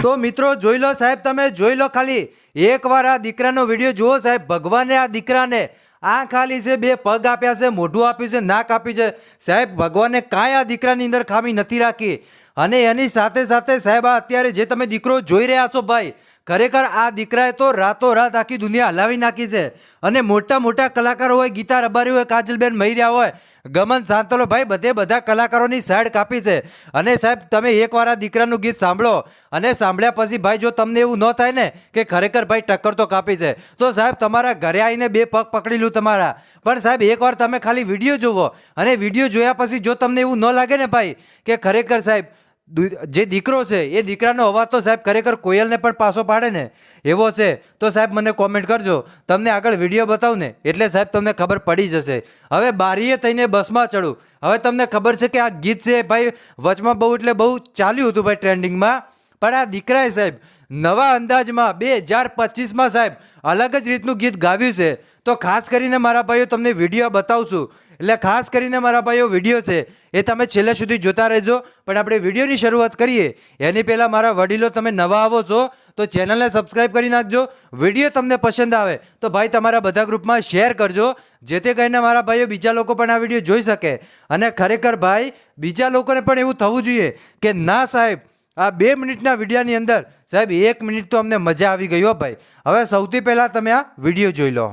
મિત્રો જોઈ લો સાહેબ, તમે જોઈ લો ખાલી. એકવાર આ દીકરાનો વીડિયો જુઓ સાહેબ, ભગવાને આ દીકરાને આ ખાલી છે, બે પગ આપ્યા છે, મોઢું આપ્યું છે, નાક આપ્યું છે. સાહેબ, ભગવાને કાંઈ આ દીકરાની અંદર ખામી નથી રાખી. અને એની સાથે સાથે સાહેબ, આ અત્યારે જે તમે દીકરો જોઈ રહ્યા છો ભાઈ ખરેખર આ દીકરાએ તો રાતો રાત આખી દુનિયા હલાવી નાખી છે. અને મોટા મોટા કલાકારો હોય ગીતા રબારી હોય, કાજલબેન મહિર્યા હોય, ગમન સાંતલો ભાઈ બધે બધા કલાકારોની સાઈડ કાપી છે. અને સાહેબ, તમે એકવાર આ દીકરાનું ગીત સાંભળો અને સાંભળ્યા પછી ભાઈ જો તમને એવું ન થાય ને કે ખરેખર ભાઈ ટક્કર તો કાપી છે. તો સાહેબ, તમારા ઘરે આવીને બે પગ પકડી લઉં તમારા. પણ સાહેબ, એકવાર તમે ખાલી વીડિયો જુઓ અને વીડિયો જોયા પછી જો તમને એવું ન લાગે ને ભાઈ કે ખરેખર સાહેબ જે દીકરો છે, એ દીકરાનો અવાજ તો સાહેબ ખરેખર કોયલને પણ પાછો પાડે ને. એવો છે. તો સાહેબ મને કોમેન્ટ કરજો. તમને આગળ વીડિયો બતાવું ને, એટલે સાહેબ તમને ખબર પડી જશે. હવે બારીએ થઈને બસમાં ચડું. હવે તમને ખબર છે કે આ ગીત છે ભાઈ વચમાં બહુ એટલે બહુ ચાલ્યું હતું ભાઈ ટ્રેન્ડિંગમાં. પણ આ દીકરાએ સાહેબ નવા અંદાજમાં બે હજાર પચીસમાં સાહેબ અલગ જ રીતનું ગીત ગાવ્યું છે. તો ખાસ કરીને મારા ભાઈઓ તમને વીડિયો બતાવશું. એટલે ખાસ કરીને મારા ભાઈઓ વીડિયો છે, એ તમે છેલ્લે સુધી જોતા રહેજો. પણ આપણે વિડીયોની શરૂઆત કરીએ. એની પહેલાં મારા વડીલો તમે નવા આવો છો, તો ચેનલને સબસ્ક્રાઈબ કરી નાખજો. વીડિયો તમને પસંદ આવે, તો ભાઈ તમારા બધા ગ્રુપમાં શેર કરજો, જેથી કરીને મારા ભાઈઓ બીજા લોકો પણ આ વીડિયો જોઈ શકે. અને ખરેખર ભાઈ, બીજા લોકોને પણ એવું થવું જોઈએ કે ના સાહેબ, આ બે મિનિટના વિડીયોની અંદર, સાહેબ, એક મિનિટ તો અમને મજા આવી ગઈ હો ભાઈ. હવે સૌથી પહેલાં તમે આ વીડિયો જોઈ લો.